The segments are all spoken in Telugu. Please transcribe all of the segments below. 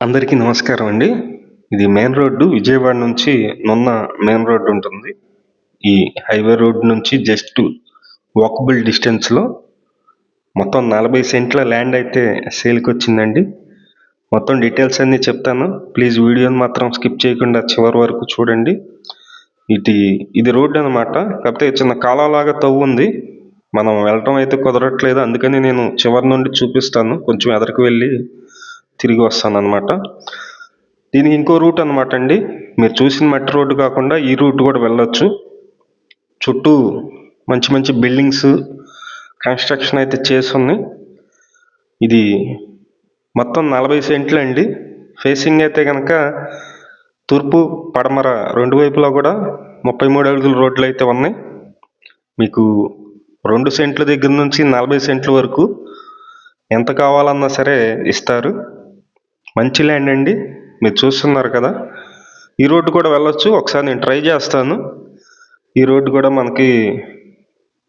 అందరికీ నమస్కారం అండి. ఇది మెయిన్ రోడ్డు. విజయవాడ నుంచి నున్న మెయిన్ రోడ్డు ఉంటుంది. ఈ హైవే రోడ్ నుంచి జస్ట్ వాకబుల్ డిస్టెన్స్లో మొత్తం నలభై సెంట్ల ల్యాండ్ అయితే సేల్కి వచ్చిందండి. మొత్తం డీటెయిల్స్ అన్నీ చెప్తాను. ప్లీజ్ వీడియోని మాత్రం స్కిప్ చేయకుండా చివరి వరకు చూడండి. ఇది ఇది రోడ్డు అనమాట కాకపోతే చిన్న కాలలాగా తవ్వు ఉంది. మనం వెళ్ళటం అయితే కుదరట్లేదు. అందుకని నేను చివరి నుండి చూపిస్తాను. కొంచెం ఎదరికి వెళ్ళి తిరిగి వస్తాను అనమాట దీనికి ఇంకో రూట్ అనమాట అండి. మీరు చూసిన మట్టి రోడ్డు కాకుండా ఈ రూట్ కూడా వెళ్ళొచ్చు. చుట్టూ మంచి మంచి బిల్డింగ్స్ కన్స్ట్రక్షన్ అయితే చేస్తుంది ఇది మొత్తం నలభై సెంట్లు అండి. ఫేసింగ్ అయితే కనుక తూర్పు పడమర రెండు వైపులా కూడా ముప్పై మూడు అడుగుల రోడ్లు అయితే ఉన్నాయి. మీకు రెండు సెంట్ల దగ్గర నుంచి నలభై సెంట్ల వరకు ఎంత కావాలన్నా సరే ఇస్తారు. మంచి ల్యాండ్ అండి. మీరు చూస్తున్నారు కదా. ఈ రోడ్డు కూడా వెళ్ళొచ్చు. ఒకసారి నేను ట్రై చేస్తాను. ఈ రోడ్డు కూడా మనకి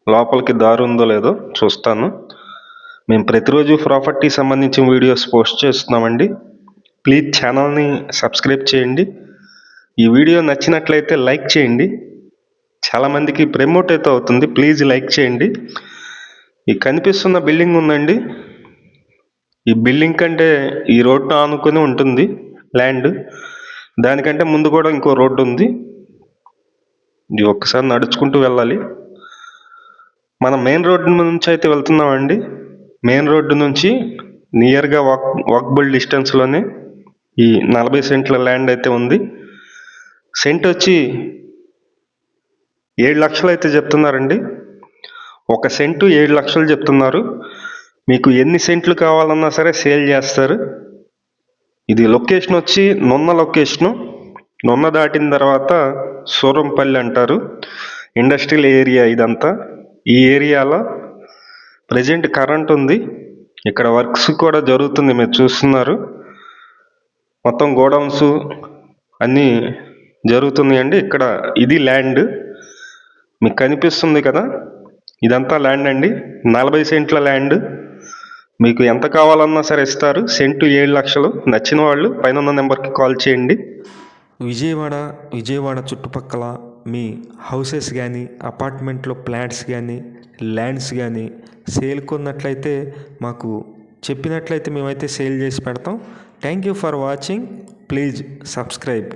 లోపలికి దారి ఉందో లేదో చూస్తాను. మేము ప్రతిరోజు ప్రాపర్టీ సంబంధించిన వీడియోస్ పోస్ట్ చేస్తున్నామండి. ప్లీజ్ ఛానల్ని సబ్స్క్రైబ్ చేయండి. ఈ వీడియో నచ్చినట్లయితే లైక్ చేయండి. చాలామందికి ప్రమోట్ అయితే అవుతుంది. ప్లీజ్ లైక్ చేయండి. ఈ కనిపిస్తున్న బిల్డింగ్ ఉందండి. ఈ బిల్డింగ్ కంటే ఈ రోడ్ను ఆనుకొని ఉంటుంది ల్యాండ్. దానికంటే ముందు కూడా ఇంకో రోడ్డు ఉంది. ఇది ఒక్కసారి నడుచుకుంటూ వెళ్ళాలి. మన మెయిన్ రోడ్డు నుంచి అయితే వెళ్తున్నామండి. మెయిన్ రోడ్డు నుంచి నియర్గా వాక్ వాక్బుల్ డిస్టెన్స్లోనే ఈ నలభై సెంట్ల ల్యాండ్ అయితే ఉంది. సెంట్ వచ్చి ఏడు లక్షలు అయితే చెప్తున్నారండి. ఒక సెంటు ఏడు లక్షలు చెప్తున్నారు. మీకు ఎన్ని సెంట్లు కావాలన్నా సరే సేల్ చేస్తారు. ఇది లొకేషన్ వచ్చి నున్న లొకేషను. నున్న దాటిన తర్వాత సూరంపల్లి అంటారు. ఇండస్ట్రియల్ ఏరియా ఇదంతా. ఈ ఏరియాలో ప్రజెంట్ కరెంట్ ఉంది. ఇక్కడ వర్క్స్ కూడా జరుగుతుంది మీరు చూస్తున్నారు. మొత్తం గోడౌన్స్ అన్నీ జరుగుతున్నాయండి. ఇక్కడ ఇది ల్యాండ్. మీకు కనిపిస్తుంది కదా? ఇదంతా ల్యాండ్ అండి. నలభై సెంట్ల ల్యాండ్. మీకు ఎంత కావాలన్నా సరే ఇస్తారు. సెంటు ఏడు లక్షలు. నచ్చిన వాళ్ళు పైన ఉన్న నెంబర్కి కాల్ చేయండి. విజయవాడ విజయవాడ చుట్టుపక్కల మీ హౌసెస్ కానీ అపార్ట్మెంట్లో ప్లాట్స్ కానీ ల్యాండ్స్ కానీ సేల్ కొన్నట్లయితే మాకు చెప్పినట్లయితే మేమైతే సేల్ చేసి పెడతాం. Thank you for watching. Please subscribe.